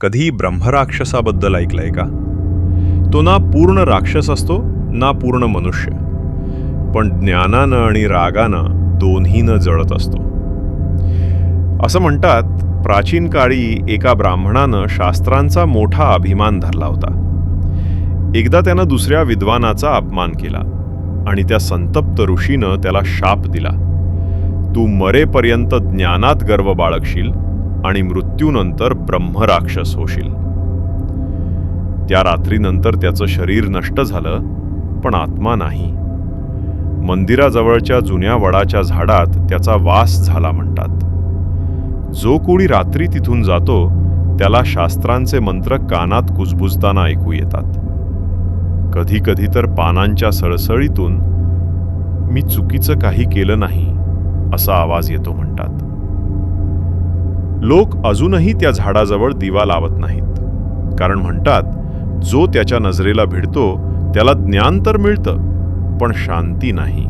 कधी ब्रह्मराक्षसाबद्दल ऐकलंय का? तो ना पूर्ण राक्षस असतो ना पूर्ण मनुष्य. पण ज्ञानानं आणि रागानं दोन्हीनं जळत असतो. असं म्हणतात प्राचीन काळी एका ब्राह्मणानं शास्त्रांचा मोठा अभिमान धरला होता. एकदा त्यानं दुसऱ्या विद्वानाचा अपमान केला आणि त्या संतप्त ऋषीनं त्याला शाप दिला. तू मरेपर्यंत ज्ञानात गर्व बाळगशील आणि मृत्यूनंतर ब्रह्मराक्षस होशील. त्या रात्रीनंतर त्याचं शरीर नष्ट झालं पण आत्मा नाही. मंदिराजवळच्या जुन्या वडाच्या झाडात त्याचा वास झाला म्हणतात. जो कोणी रात्री तिथून जातो त्याला शास्त्रांचे मंत्र कानात कुजबुजताना ऐकू येतात. कधी कधी तर पानांच्या सळसळीतून मी चुकीचं काही केलं नाही असा आवाज येतो म्हणतात. लोक अजूनही त्या झाडाजवळ दिवा लावत नाहीत. कारण म्हणतात जो त्याच्या नजरेला भिडतो त्याला ज्ञान तर मिळतं पण शांती नाही.